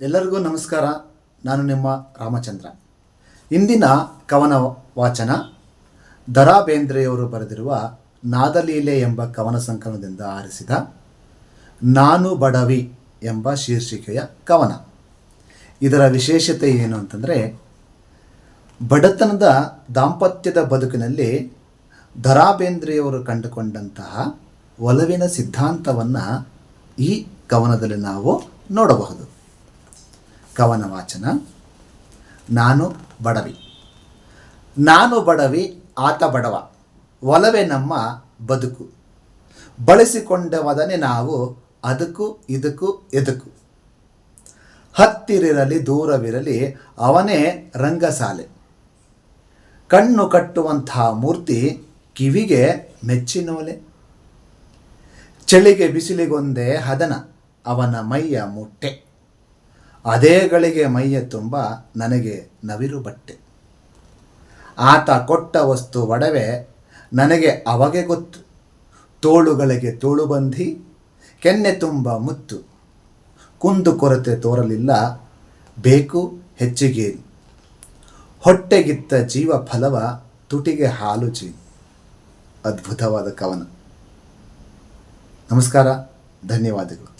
ಎಲ್ಲರಿಗೂ ನಮಸ್ಕಾರ. ನಾನು ನಿಮ್ಮ ರಾಮಚಂದ್ರ. ಇಂದಿನ ಕವನ ವಾಚನ ದರಾ ಬೇಂದ್ರೆಯವರು ಬರೆದಿರುವ ನಾದಲೀಲೆ ಎಂಬ ಕವನ ಸಂಕಲನದಿಂದ ಆರಿಸಿದ ನಾನು ಬಡವಿ ಎಂಬ ಶೀರ್ಷಿಕೆಯ ಕವನ. ಇದರ ವಿಶೇಷತೆ ಏನು ಅಂತಂದರೆ, ಬಡತನದ ದಾಂಪತ್ಯದ ಬದುಕಿನಲ್ಲಿ ದರಾ ಬೇಂದ್ರೆಯವರು ಕಂಡುಕೊಂಡಂತಹ ಒಲವಿನ ಸಿದ್ಧಾಂತವನ್ನು ಈ ಕವನದಲ್ಲಿ ನಾವು ನೋಡಬಹುದು. ಕವನ ವಾಚನ ನಾನು ಬಡವಿ. ನಾನು ಬಡವಿ, ಆತ ಬಡವ. ಒಲವೇ ನಮ್ಮ ಬದುಕು. ಬಳಸಿಕೊಂಡವದನೆ ನಾವು ಅದಕ್ಕೂ, ಇದಕ್ಕೂ, ಎದಕ್ಕೂ. ಹತ್ತಿರಿರಲಿ ದೂರವಿರಲಿ ಅವನೇ ರಂಗಸಾಲೆ. ಕಣ್ಣು ಕಟ್ಟುವಂತಹ ಮೂರ್ತಿ ಕಿವಿಗೆ ಮೆಚ್ಚಿನೋಲೆ. ಚಳಿಗೆ ಬಿಸಿಲಿಗೊಂದೇ ಹದನ ಅವನ ಮೈಯ ಮುಟ್ಟೆ ಅದೇ ಗಳಿಗೆ ಮೈಯ ತುಂಬ ನನಗೆ ನವಿರು ಬಟ್ಟೆ. ಆತ ಕೊಟ್ಟ ವಸ್ತು ಒಡವೆ ನನಗೆ ಅವಗೆ ಗೊತ್ತು. ತೋಳುಗಳಿಗೆ ತೋಳು ಬಂಧಿ ಕೆನ್ನೆ ತುಂಬ ಮುತ್ತು. ಕುಂದು ಕೊರತೆ ತೋರಲಿಲ್ಲ, ಬೇಕು ಹೆಚ್ಚಿಗೆ. ಹೊಟ್ಟೆಗಿತ್ತ ಜೀವ ಫಲವ ತುಟಿಗೆ ಹಾಲು ಜೀನು ಅದ್ಭುತವಾದ ಕವನ. ನಮಸ್ಕಾರ, ಧನ್ಯವಾದಗಳು.